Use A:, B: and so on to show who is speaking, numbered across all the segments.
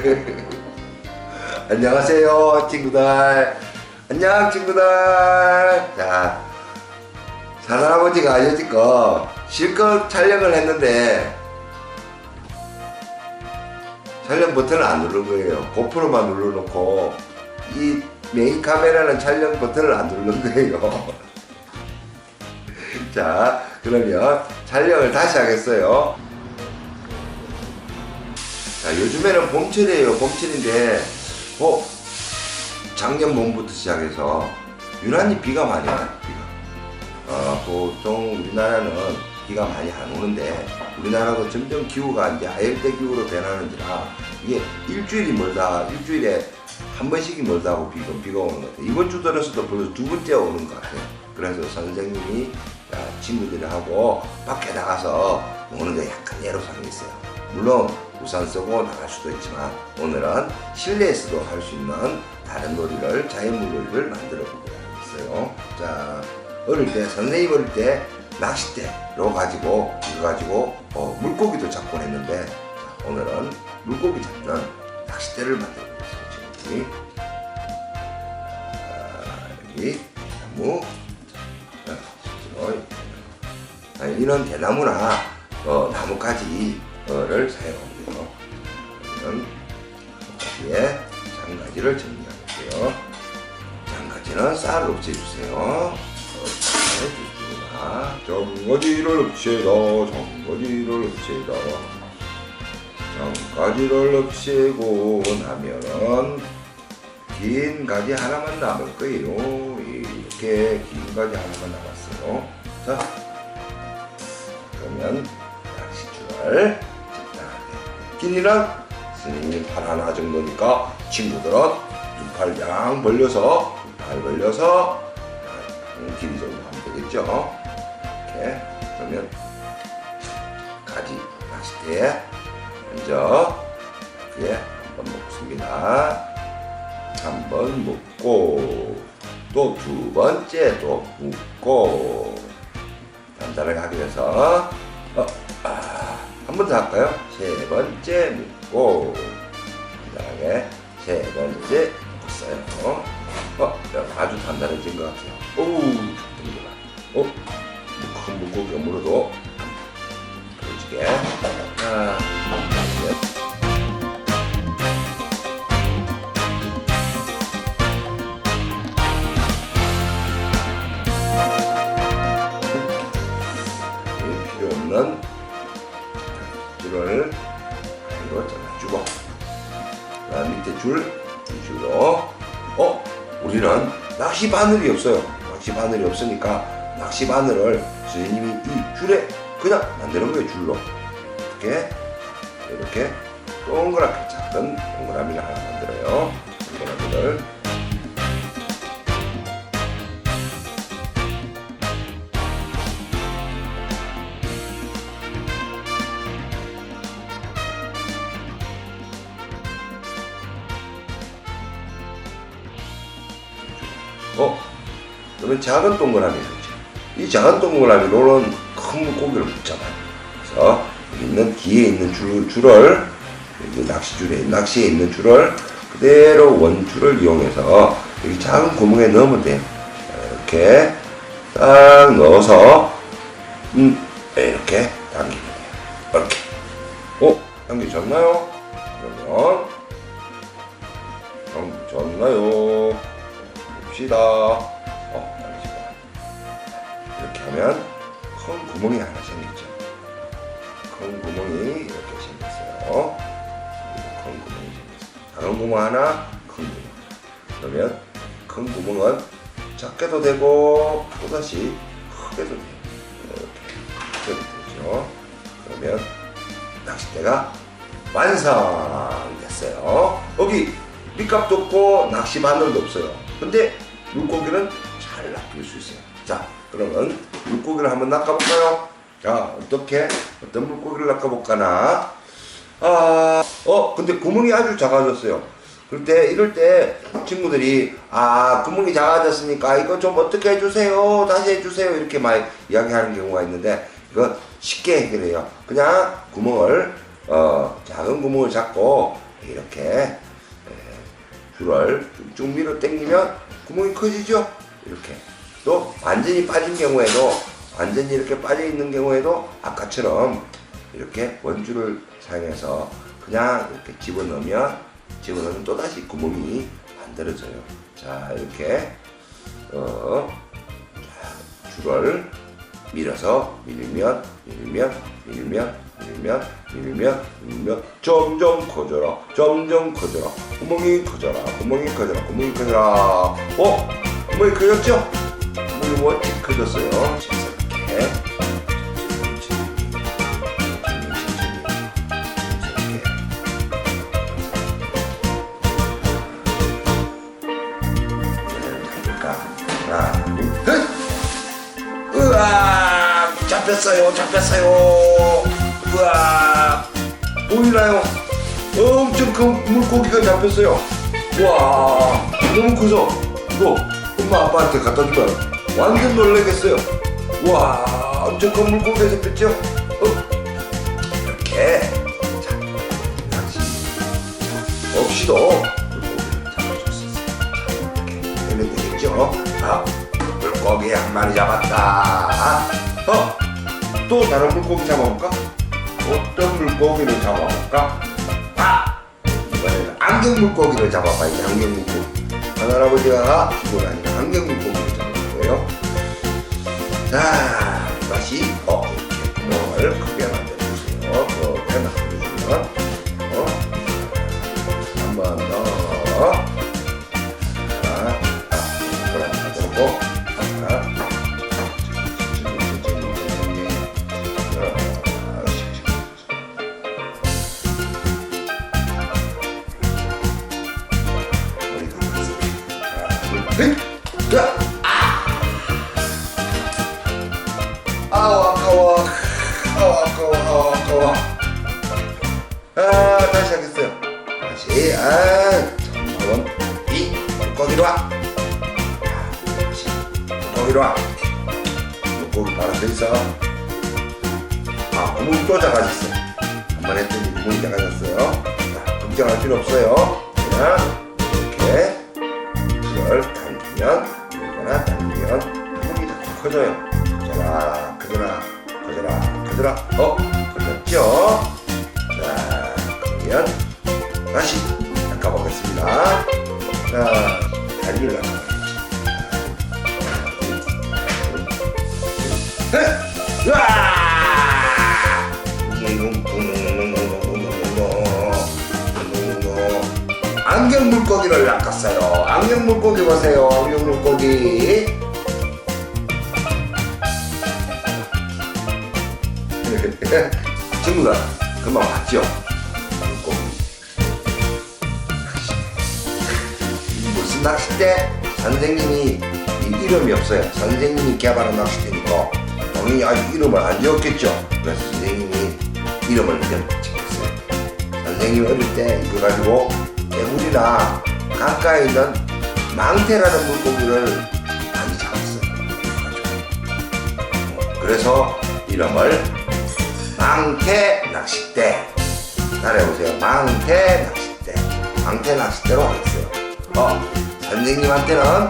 A: 안녕하세요 친구들. 안녕 친구들. 자 사할아버지가 아저씨거 실컷 촬영을 했는데 촬영 버튼을 안 누른 거예요. 고프로만 눌러놓고 이 메인 카메라는 촬영 버튼을 안 누른 거예요. 자 그러면 촬영을 다시 하겠어요 자, 요즘에는 봄철이에요. 봄철인데, 어, 작년 봄부터 시작해서 유난히 비가 많이 와요. 비가. 어, 보통 우리나라는 비가 많이 안 오는데 우리나라도 점점 기후가 이제 아열대 기후로 변하는지라 이게 일주일이 멀다, 일주일에 한 번씩이 멀다고 비가, 비가 오는 것 같아요. 이번 주 들어서도 벌써 두 번째 오는 것 같아요. 그래서 선생님이 자, 친구들하고 밖에 나가서 노는 게 약간 애로사항이 있어요. 물론 우산 쓰고 나갈 수도 있지만 오늘은 실내에서도 할 수 있는 다른 놀이를 자연물 놀이를 만들어 보기로 하겠어요. 자 어릴 때 선생님 어릴 때 낚싯대로 가지고 이거 가지고 어, 물고기도 잡곤 했는데 자, 오늘은 물고기 잡는 낚싯대를 만들어 보겠습니다. 지금 자, 여기 나무 아, 이런 대나무나 어, 나뭇가지를 사용합니다. 그러면 여기에 장가지를 정리하겠고요. 장가지는 쌀을 없애주세요. 장가지를 없애다, 장가지를 없애다. 장가지를 없애고 나면은 긴 가지 하나만 남을 거예요. 이렇게 긴 가지 하나만 남았어요. 자, 그러면 낚시줄을 적당하게 길이는 스님님 팔 하나 정도니까 친구들은 두팔양 벌려서 두팔 벌려서 한 길이 정도 하면 되겠죠? 이렇게 그러면 가지 낚싯대에 먼저 그에 한번 묶습니다. 한 번 묶고 또 두 번째 또 묶고 간단하게 하기 위해서. 어, 아, 한 번 더 할까요? 세 번째 묶고 간단하게 세 번째 묶었어요. 어, 야, 아주 단단해진 것 같아요. 오우, 좋습니다. 어, 큰 물고기가 물어도 그러지게. 아, 네. 줄을 이거 잘라주고 그다음 밑에 줄 이 줄로. 어? 우리는 낚시 바늘이 없어요. 낚시 바늘이 없으니까 낚시 바늘을 선생님이 이 줄에 그냥 만드는 거예요 줄로. 이렇게 이렇게 동그랗게 작은 동그라미를 하나 만들어요. 동그라미를 그러면 작은 동그라미 있죠. 이 작은 동그라미 로는 큰 물고기를 붙잡아요. 그래서 있는 뒤에 있는 줄, 줄을 낚시줄에 낚시에 있는 줄을 그대로 원줄을 이용해서 여기 작은 구멍에 넣으면 돼요. 이렇게 딱 넣어서 음 이렇게 당기면 돼요. 이렇게. 어? 당기셨나요? 그러면 당기셨나요? 봅시다. 하면 큰 구멍이 하나 생겼죠. 큰 구멍이 이렇게 생겼어요. 큰 구멍이 생겼어요. 작은 구멍 하나, 큰 구멍. 그러면 큰 구멍은 작게도 되고 또다시 크게도 돼요. 이렇게 크게도 되죠. 그러면 낚싯대가 완성됐어요. 여기 밑값도 없고 낚시 바늘도 없어요. 근데 물고기는 잘 낚일 수 있어요. 자, 그러면 물고기를 한번 낚아볼까요? 자, 어떻게 어떤 물고기를 낚아볼까나? 아, 어, 근데 구멍이 아주 작아졌어요. 그럴 때 이럴 때 친구들이 아 구멍이 작아졌으니까 이거 좀 어떻게 해주세요 다시 해주세요 이렇게 많이 이야기하는 경우가 있는데 이건 쉽게 해결해요 그냥 구멍을 어 작은 구멍을 잡고 이렇게 에, 줄을 쭉 밀어 당기면 구멍이 커지죠? 이렇게 또 완전히 빠진 경우에도 완전히 이렇게 빠져 있는 경우에도 아까처럼 이렇게 원줄을 사용해서 그냥 이렇게 집어넣으면 집어넣으면 또 다시 구멍이 만들어져요. 자 이렇게 어, 자, 줄을 밀어서 밀면 밀면 밀면 밀면 밀면 밀면 점점 커져라 점점 커져라 구멍이 커져라 구멍이 커져라 구멍이 커져라 어 구멍이 커졌죠? 커졌어요. 자, 이렇게 하나 둘 으아 잡혔어요 잡혔어요. 으아 보이나요? 엄청 큰 물고기가 잡혔어요. 와 너무 커서 이거 엄마 아빠한테 갖다 주면 완전 놀라겠어요 와 엄청 큰 물고기가 잡혔죠 어? 이렇게 자 다시 없이도 물고기를 잡아줄 수 있어요 자 이렇게 되면 되겠죠 아 물고기 한 마리 잡았다. 어? 또 다른 물고기 잡아볼까? 어떤 물고기를 잡아볼까? 아! 이번에는 안경 물고기를 잡아봐야지, 안경 물고기. 할아버지가 죽은 아니라 안경 물고기 거예요. 자, 다시, 어, 이렇게 구멍을 크게 만들어주세요. 크게 만들어주면, 어, 한번 더. 하나, 아, 둘, 물고기로 와. 다시 물고기로 와. 물고기 바로 서 있어. 아, 구멍이 또 작아졌어. 한 번 했더니 구멍이 작아졌어요. 자, 걱정할 필요 없어요. 그냥 이렇게 이걸 당기면 이거나 당기면 구멍이 자꾸 커져요. 커져라, 커져라, 커져라, 커져라. 어, 커졌죠? 자, 그러면 다시 닦아보겠습니다. 자, 닦아봐야지. 으아! 안경 물고기를 낚았어요. 안경 물고기 보세요. 안경 물고기. 친구들, 금방 봤죠? 낚싯대? 선생님이 이 이름이 없어요. 선생님이 개발한 낚싯대니까 당연히 아직 이름을 안 지었겠죠. 그래서 선생님이 이름을 그냥 짓겠어요. 선생님이 어릴 때 이거 가지고 개구리나 강가에 있는 망태라는 물고기를 많이 잡았어요. 그래서 이름을 망태 낚싯대. 따라해보세요. 망태 낚싯대. 망태 낚싯대로 하겠어요. 어, 선생님한테는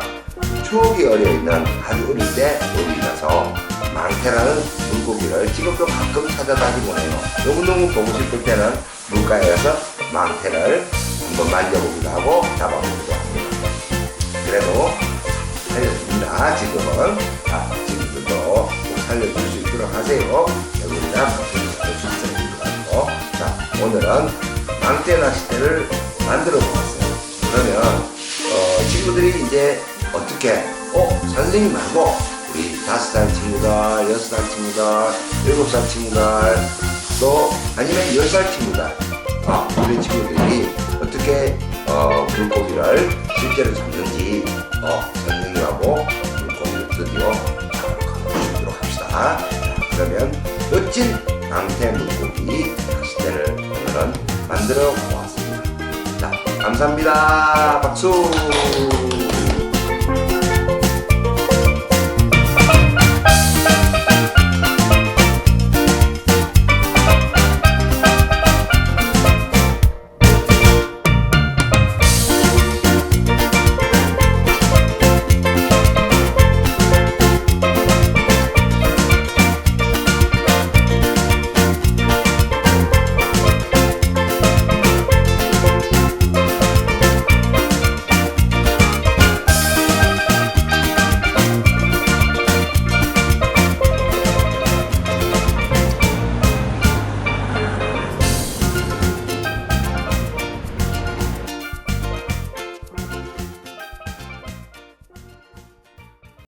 A: 추억이 어려있는 아주 어릴 때 어리라서 망태라는 물고기를 지금도 가끔 찾아다니곤 해요. 너무너무 보고 싶을 때는 물가에 서 망태를 한번 만져보기도 하고 잡아보기도 합니다. 그래도 살려줍니다. 지금은. 자, 지금도 꼭 살려줄 수 있도록 하세요. 개구리나 망태를 있도록 하고. 자, 오늘은 망태 낚싯대를 만들어 보았어요. 그러면 어, 친구들이 이제 어떻게 어 선생님 말고 우리 다섯 살 친구들, 여섯 살 친구들, 일곱 살 친구들 또 아니면 열 살 친구들 어, 우리 친구들이 어떻게 어, 물고기를 실제로 잡는지 어, 선생님하고 물고기를 드디어 잡아보도록 합시다. 자, 그러면 멋진 망태 물고기 낚싯대를 오늘은 만들어 보았습니다. 자, 감사합니다. 박수!